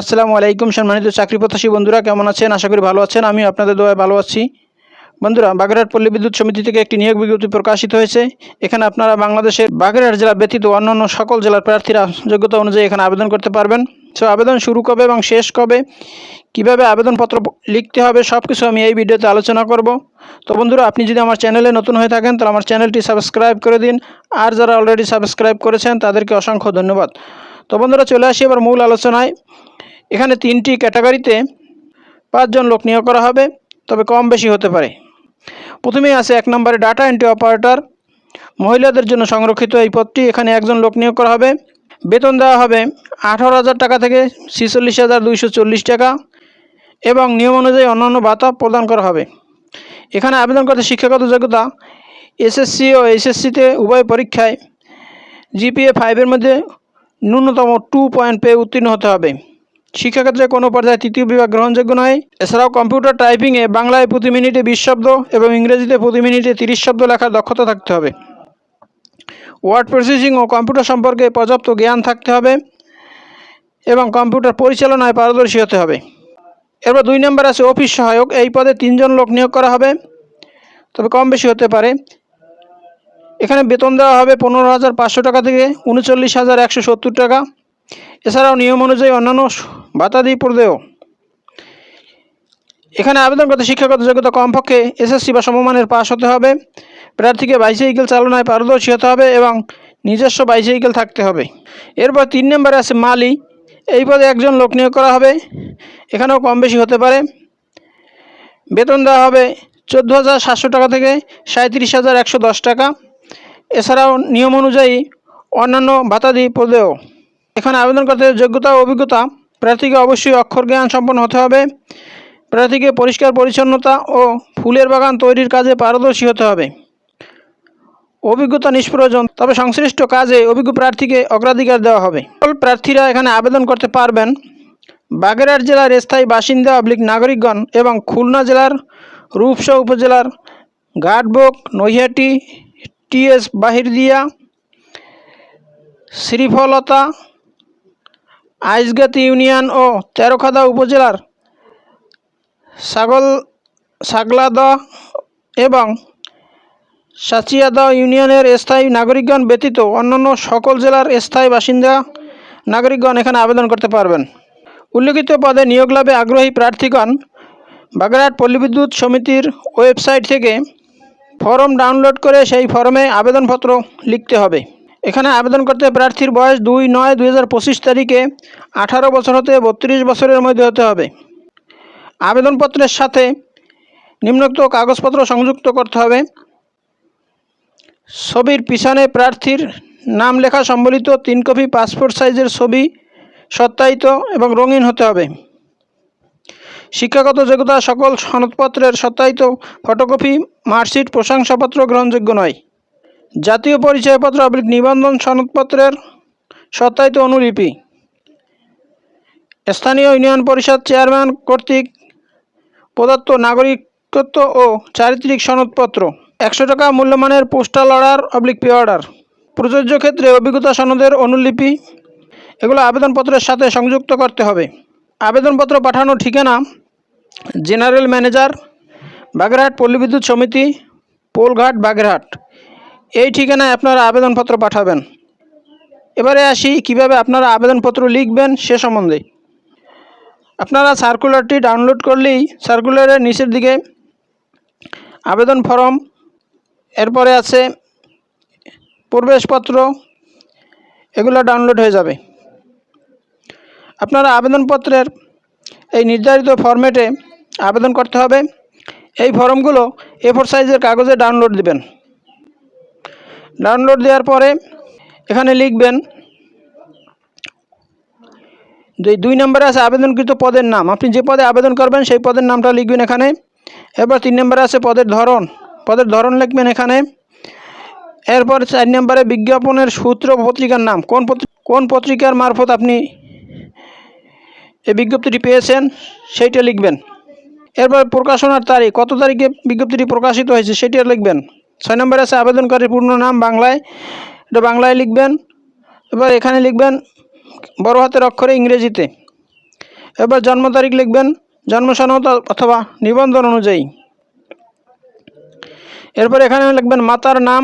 আসসালামু আলাইকুম সম্মানিত চাকরি প্রত্যাশী বন্ধুরা, কেমন আছেন? আশা করি ভালো আছেন। আমি আপনাদের দোয়ায় ভালো আছি। বন্ধুরা, বাগেরহাট পল্লী বিদ্যুৎ সমিতি থেকে একটি নিয়োগ বিজ্ঞপ্তি প্রকাশিত হয়েছে। এখানে আপনারা বাংলাদেশের বাগেরহাট জেলা ব্যতীত অন্যান্য সকল জেলার প্রার্থীরা যোগ্যতা অনুযায়ী এখানে আবেদন করতে পারবেন। সো আবেদন শুরু কবে এবং শেষ কবে, কীভাবে আবেদনপত্র লিখতে হবে সব কিছু আমি এই ভিডিওতে আলোচনা করব। তো বন্ধুরা, আপনি যদি আমার চ্যানেলে নতুন হয়ে থাকেন, তাহলে আমার চ্যানেলটি সাবস্ক্রাইব করে দিন। আর যারা অলরেডি সাবস্ক্রাইব করেছেন, তাদেরকে অসংখ্য ধন্যবাদ। তো বন্ধুরা, চলে আসি এবার মূল আলোচনায়। এখানে তিনটি ক্যাটাগরিতে পাঁচজন লোক নিয়োগ করা হবে, তবে কম বেশি হতে পারে। প্রথমেই আছে এক নম্বরে ডাটা এন্ট্রি অপারেটর। মহিলাদের জন্য সংরক্ষিত এই পদটি, এখানে একজন লোক নিয়োগ করা হবে। বেতন দেওয়া হবে আঠারো হাজার টাকা থেকে ছিচল্লিশ হাজার দুইশো চল্লিশ টাকা এবং নিয়ম অনুযায়ী অন্যান্য ভাতা প্রদান করা হবে। এখানে আবেদন করতে শিক্ষাগত যোগ্যতা, এসএসসি ও এইচএসসিতে উভয় পরীক্ষায় জিপিএ ফাইভের মধ্যে ন্যূনতম টু পয়েন্ট পেয়ে উত্তীর্ণ হতে হবে। শিক্ষাক্ষেত্রে কোনো পর্যায়ে তৃতীয় বিভাগ গ্রহণযোগ্য নয়। এছাড়াও কম্পিউটার টাইপিংয়ে বাংলায় প্রতি মিনিটে বিশ শব্দ এবং ইংরেজিতে প্রতি মিনিটে তিরিশ শব্দ লেখার দক্ষতা থাকতে হবে। ওয়ার্ড প্রসেসিং ও কম্পিউটার সম্পর্কে পর্যাপ্ত জ্ঞান থাকতে হবে এবং কম্পিউটার পরিচালনায় পারদর্শী হতে হবে। এরপর দুই নম্বর আছে অফিস সহায়ক। এই পদে তিনজন লোক নিয়োগ করা হবে। তবে কম বেশি হতে পারে। এখানে বেতন দেওয়া হবে পনেরো হাজার পাঁচশো টাকা থেকে উনচল্লিশ হাজার একশো সত্তর টাকা। এছাড়াও নিয়ম অনুযায়ী অন্যান্য ভাতাদি প্রদেয় এখানে আবেদন করতে শিক্ষাগত যোগ্যতা কমপক্ষে এসএসসি বা সমমানের পাশ হতে হবে। প্রার্থীকে বাইসাইকেল চালনায় পারদর্শী হতে হবে এবং নিজস্ব বাইসাইকেল থাকতে হবে। এরপর তিন নম্বরে আছে মালি। এই পদে একজন লোক নিয়োগ করা হবে। এখানেও কম বেশি হতে পারে। বেতন দেওয়া হবে চোদ্দ হাজার সাতশো টাকা থেকে সাঁত্রিশ হাজার একশো দশ টাকা। এছাড়াও নিয়ম অনুযায়ী অন্যান্য ভাতাদি প্রদেয় এখানে আবেদন করতে যোগ্যতা অভিজ্ঞতা প্রার্থীকে অবশ্যই অক্ষর জ্ঞান সম্পন্ন হতে হবে। প্রার্থীকে পরিষ্কার, পরিচ্ছন্নতা ও ফুলের বাগান তৈরির কাজে পারদর্শী হতে হবে। অভিজ্ঞতা নিষ্প্রয়োজন, তবে সংশ্লিষ্ট কাজে অভিজ্ঞ প্রার্থীকে অগ্রাধিকার দেওয়া হবে। প্রার্থীরা এখানে আবেদন করতে পারবেন। বাগেরহাট জেলার স্থায়ী বাসিন্দা অবলিক নাগরিকগণ এবং খুলনা জেলার রূপসা উপজেলার ঘাটবোক নৈহাটি টিএস বাহিরদিয়া, শ্রীফলতা আইসগাতি ইউনিয়ন ও তেরোখাদা উপজেলার ছাগল সাগলাদা এবং সাচিয়াদা ইউনিয়নের স্থায়ী নাগরিকগণ ব্যতীত অন্যান্য সকল জেলার স্থায়ী বাসিন্দা নাগরিকগণ এখানে আবেদন করতে পারবেন। উল্লেখিত পদে নিয়োগ লাভে আগ্রহী প্রার্থীগণ বাগেরহাট পল্লীবিদ্যুৎ সমিতির ওয়েবসাইট থেকে ফর্ম ডাউনলোড করে সেই ফর্মে আবেদনপত্র লিখতে হবে। এখানে আবেদন করতে প্রার্থীর বয়স দুই নয় দুই তারিখে আঠারো বছর হতে বত্রিশ বছরের মধ্যে হতে হবে। আবেদনপত্রের সাথে নিম্নোক্ত কাগজপত্র সংযুক্ত করতে হবে। ছবির পিছনে প্রার্থীর নাম লেখা সম্বলিত তিন কপি পাসপোর্ট সাইজের ছবি সত্যায়িত এবং রঙিন হতে হবে। শিক্ষাগত যোগ্যতা সকল সনদপত্রের সত্যায়িত ফটোকপি, মার্কশিট, প্রশংসাপত্র গ্রহণযোগ্য নয়। জাতীয় পরিচয়পত্র অবলিক নিবন্ধন সনদপত্রের সত্যায়িত অনুলিপি। স্থানীয় ইউনিয়ন পরিষদ চেয়ারম্যান কর্তৃক প্রদত্ত নাগরিকত্ব ও চারিত্রিক সনদপত্র, একশো টাকা মূল্যমানের postal order oblique pay order, প্রযোজ্য ক্ষেত্রে অভিজ্ঞতা সনদের অনুলিপি, এগুলো আবেদনপত্রের সাথে সংযুক্ত করতে হবে। আবেদনপত্র পাঠানোর ঠিকানা, জেনারেল ম্যানেজার, বাগেরহাট পল্লী বিদ্যুৎ সমিতি, পোলঘাট বাগেরহাট। এই ঠিকানায় আপনারা আবেদনপত্র পাঠাবেন। এবারে আসি কীভাবে আপনারা আবেদনপত্র লিখবেন সে সম্বন্ধে। আপনারা সার্কুলারটি ডাউনলোড করলেই সার্কুলারের নিচের দিকে আবেদন ফর্ম, এরপরে আছে প্রবেশপত্র, এগুলো ডাউনলোড হয়ে যাবে। আপনারা আবেদনপত্রের এই নির্ধারিত ফরম্যাটে আবেদন করতে হবে। এই ফর্মগুলো এ ফোর সাইজের কাগজে ডাউনলোড দিবেন। ডাউনলোড দেওয়ার পরে এখানে লিখবেন দুই দুই নম্বরে আছে আবেদনকৃত পদের নাম। আপনি যে পদে আবেদন করবেন সেই পদের নামটা লিখবেন এখানে। এরপর তিন নম্বরে আছে পদের ধরন। পদের ধরন লিখবেন এখানে। এরপর চার নম্বরে বিজ্ঞাপনের সূত্র পত্রিকার নাম। কোন কোন পত্রিকার মারফত আপনি এই বিজ্ঞপ্তিটি পেয়েছেন সেইটা লিখবেন। এরপর প্রকাশনার তারিখ, কত তারিখে বিজ্ঞপ্তিটি প্রকাশিত হয়েছে সেটা লিখবেন। ছয় নম্বরে আছে আবেদনকারীর পূর্ণ নাম বাংলায়। এটা বাংলায় লিখবেন। এবার এখানে লিখবেন, বড় হাতের অক্ষরে ইংরেজিতে। এবার জন্ম তারিখ লিখবেন, জন্ম সনদ অথবা নিবন্ধন অনুযায়ী। এরপর এখানে লিখবেন মাতার নাম।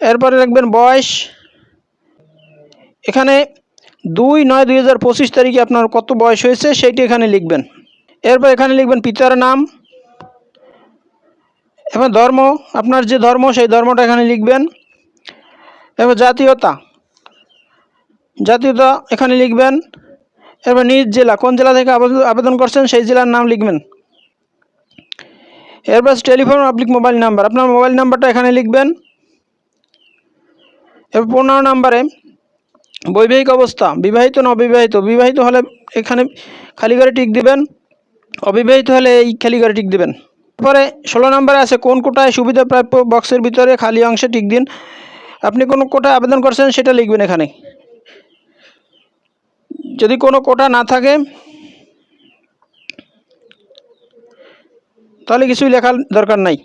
এরপরে লিখবেন বয়স। এখানে দুই নয় দুই হাজার পঁচিশ তারিখে আপনার কত বয়স হয়েছে সেইটি এখানে লিখবেন। এরপর এখানে লিখবেন পিতার নাম। এবার ধর্ম, আপনার যে ধর্ম, সেই ধর্মটা এখানে লিখবেন। এবার জাতীয়তা। জাতীয়তা এখানে লিখবেন। এরপর নিজ জেলা, কোন জেলা থেকে আবেদন- করছেন সেই জেলার নাম লিখবেন। এরপর টেলিফোন পাবলিক মোবাইল নাম্বার, আপনার মোবাইল নাম্বারটা এখানে লিখবেন। এরপর পনেরো নাম্বারে, বৈবাহিক অবস্থা, বিবাহিত না অবিবাহিত বিবাহিত হলে এখানে খালি করে টিক দিবেন, অবিবাহিত হলে এই খালি করে টিক দিবেন। তারপরে ষোলো নম্বরে আছে, কোন কোটায় সুবিধাপ্রাপ্য বক্সের ভিতরে খালি অংশে টিক দিন? আপনি কোন কোটায় আবেদন করছেন সেটা লিখবেন এখানে। যদি কোনো কোটা না থাকে, তাহলে কিছুই লেখার দরকার নাই।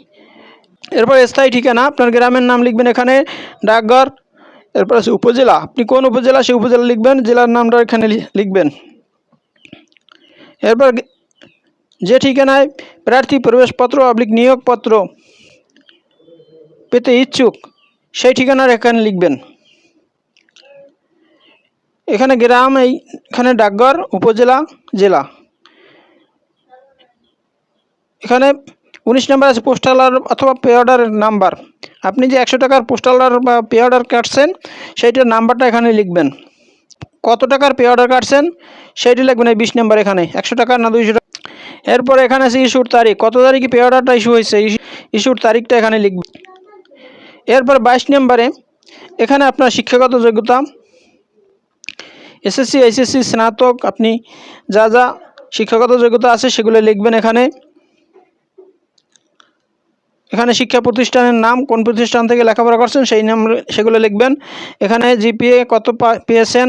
এরপর স্থায়ী ঠিকানা, আপনার গ্রামের নাম লিখবেন এখানে, ডাকঘর, এরপর আছে উপজেলা। আপনি কোন উপজেলা, সেই উপজেলা লিখবেন, জেলার নামটা এখানে লিখবেন। এরপর যে ঠিকানায় প্রার্থী প্রবেশপত্র অবলিক নিয়োগপত্র পেতে ইচ্ছুক, সেই ঠিকানার এখানে লিখবেন। এখানে গ্রাম এই এখানে ডাকঘর, উপজেলা, জেলা। এখানে উনিশ নাম্বার আছে পোস্টাল অথবা পে অর্ডারের নাম্বার। আপনি যে একশো টাকার পোস্টাল অর্ডার বা পে অর্ডার কাটছেন, সেইটার নাম্বারটা এখানে লিখবেন। কত টাকার পে অর্ডার কাটছেন, সেইটি লিখবেন এই বিশ নাম্বার এখানে। একশো টাকা না দুইশো এরপর এখানে আছে ইস্যুর তারিখ। কত তারিখে পে অর্ডারটা ইস্যু হয়েছে? ইস্যুর তারিখটা এখানে লিখবেন এরপর বাইশ নম্বরে, এখানে আপনার শিক্ষাগত যোগ্যতা, এসএসসি, এইচএসসি, স্নাতক, আপনি যা যা শিক্ষাগত যোগ্যতা আছে সেগুলো লিখবেন এখানে। এখানে শিক্ষা প্রতিষ্ঠানের নাম, কোন প্রতিষ্ঠান থেকে লেখাপড়া করছেন সেই নাম সেগুলো লিখবেন। এখানে জিপিএ কত পেয়েছেন?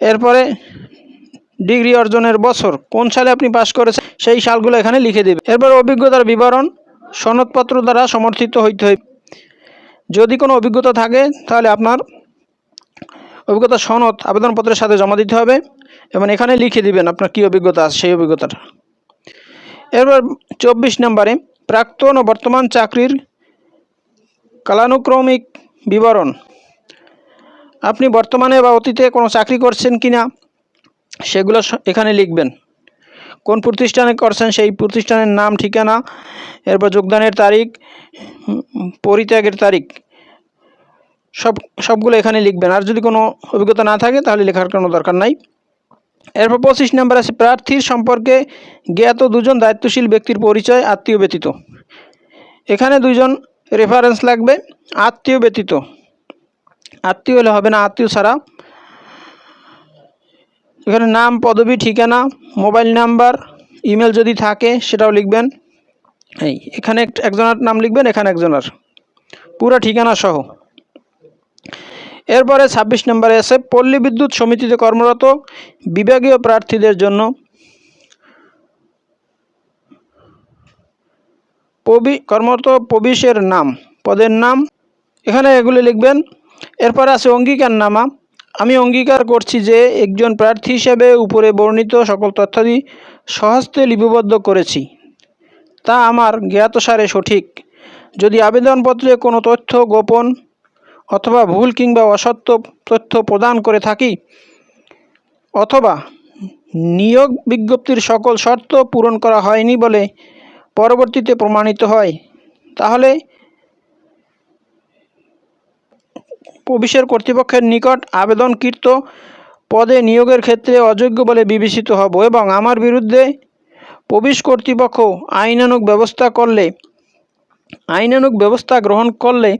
এরপরে ডিগ্রি অর্জনের বছর কোন সালে আপনি পাশ করেছেন, সেই সালগুলো এখানে লিখে দেবে। এরপর অভিজ্ঞতার বিবরণ সনদপত্র দ্বারা সমর্থিত হইতে হবে যদি কোনো অভিজ্ঞতা থাকে, তাহলে আপনার অভিজ্ঞতা সনদ আবেদনপত্রের সাথে জমা দিতে হবে এবং এখানে লিখে দিবেন আপনার কী অভিজ্ঞতা আছে সেই অভিজ্ঞতাটা এরপর চব্বিশ নম্বরে প্রাক্তন ও বর্তমান চাকরির কালানুক্রমিক বিবরণ। আপনি বর্তমানে বা অতীতে কোনো চাকরি করছেন কি না সেগুলো এখানে লিখবেন। কোন প্রতিষ্ঠানে করছেন সেই প্রতিষ্ঠানের নাম, ঠিকানা, এরপর যোগদানের তারিখ, পরিত্যাগের তারিখ, সব, সবগুলো এখানে লিখবেন। আর যদি কোনো অভিজ্ঞতা না থাকে, তাহলে লেখার কোনো দরকার নাই। এরপর পঁচিশ নম্বর আছে, প্রার্থীর সম্পর্কে জ্ঞাত দুজন দায়িত্বশীল ব্যক্তির পরিচয়, আত্মীয় ব্যতীত। এখানে দুজন রেফারেন্স লাগবে, আত্মীয় ব্যতীত। আত্মীয় হলে হবে না, আত্মীয় ছাড়া। এখানে নাম, পদবি, ঠিকানা, মোবাইল নাম্বার, ইমেল যদি থাকে সেটাও লিখবেন। এই, এখানে এক- একজনের নাম লিখবেন, এখানে একজনের। পুরো ঠিকানা সহ। এরপরে ছাব্বিশ নম্বরে আছে, পল্লী বিদ্যুৎ সমিতিতে কর্মরত বিভাগীয় প্রার্থীদের জন্য পবি কর্মরত প্রবিশের নাম, পদের নাম। এখানে এগুলি লিখবেন। এরপরে আছে অঙ্গীকারনামা। আমি অঙ্গীকার করছি যে একজন প্রার্থী হিসেবে উপরে বর্ণিত সকল তথ্যাদি সহস্তে লিপিবদ্ধ করেছি। তা আমার জ্ঞাতসারে সঠিক। যদি আবেদনপত্রে কোনো তথ্য গোপন অথবা ভুল কিংবা অসত্য তথ্য প্রদান করে থাকি, অথবা নিয়োগ বিজ্ঞপ্তির সকল শর্ত পূরণ করা হয়নি বলে পরবর্তীতে প্রমাণিত হয়, তাহলে প্রবিশের কর্তৃপক্ষের নিকট আবেদনকৃত পদে নিয়োগের ক্ষেত্রে অযোগ্য বলে বিবেচিত হব এবং আমার বিরুদ্ধে প্রবেশ কর্তৃপক্ষ আইনানুগ ব্যবস্থা করলে, আইনানুগ ব্যবস্থা গ্রহণ করলে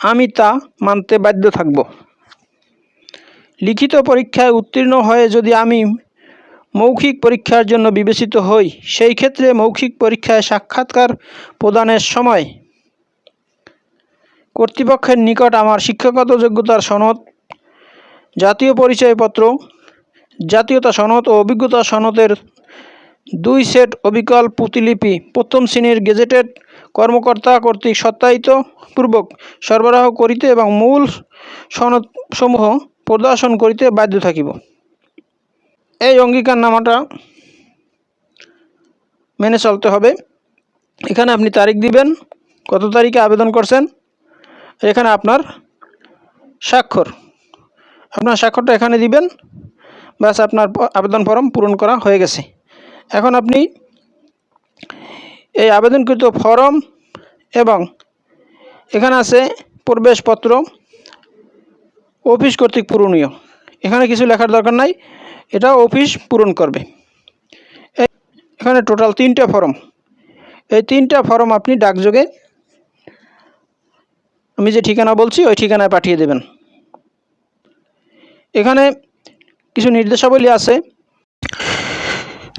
আমি তা মানতে বাধ্য থাকব। লিখিত পরীক্ষায় উত্তীর্ণ হয়ে যদি আমি মৌখিক পরীক্ষার জন্য বিবেচিত হই, সেই ক্ষেত্রে মৌখিক পরীক্ষায় সাক্ষাৎকার প্রদানের সময় কর্তৃপক্ষের নিকট আমার শিক্ষাগত যোগ্যতার সনদ, জাতীয় পরিচয়পত্র, জাতীয়তা সনদ ও অভিজ্ঞতা সনদের দুই সেট অবিকল প্রতিলিপি প্রথম শ্রেণির গেজেটেড কর্মকর্তা কর্তৃক সত্যায়িত পূর্বক সরবরাহ করিতে এবং মূল সনদসমূহ প্রদর্শন করিতে বাধ্য থাকিব। এই অঙ্গীকারনামাটা মেনে চলতে হবে। এখানে আপনি তারিখ দিবেন, কত তারিখে আবেদন করছেন এখানে আপনার স্বাক্ষর। আপনার স্বাক্ষরটা এখানে দিবেন। ব্যাস, আপনার আবেদন ফর্ম পূরণ করা হয়ে গেছে। এখন আপনি এই আবেদনকৃত ফর্ম এবং এখানে আছে প্রবেশপত্র, অফিস কর্তৃক পূরণীয়। এখানে কিছু লেখার দরকার নাই। এটা অফিস পূরণ করবে। এখানে টোটাল তিনটা ফর্ম। এই তিনটা ফর্ম আপনি ডাকযোগে আমি যে ঠিকানা বলছি, ওই ঠিকানায় পাঠিয়ে দেবেন। এখানে কিছু নির্দেশাবলী আছে।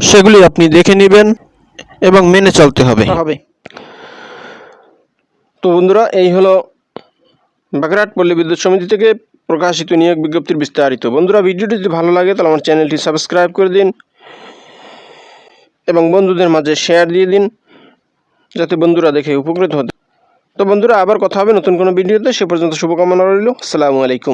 সেগুলি আপনি দেখে নেবেন এবং মেনে চলতে হবে। হবে। তো বন্ধুরা, এই হলো বাগেরহাট পল্লী বিদ্যুৎ সমিতি থেকে প্রকাশিত নিয়োগ বিজ্ঞপ্তির বিস্তারিত। বন্ধুরা, ভিডিওটি যদি ভালো লাগে, তাহলে আমার চ্যানেলটি সাবস্ক্রাইব করে দিন এবং বন্ধুদের মাঝে শেয়ার দিয়ে দিন, যাতে বন্ধুরা দেখে উপকৃত হতে তো বন্ধুরা আবার কথা হবে নতুন কোনো ভিডিওতে। সে পর্যন্ত শুভকামনা রইল। আসসালামু আলাইকুম।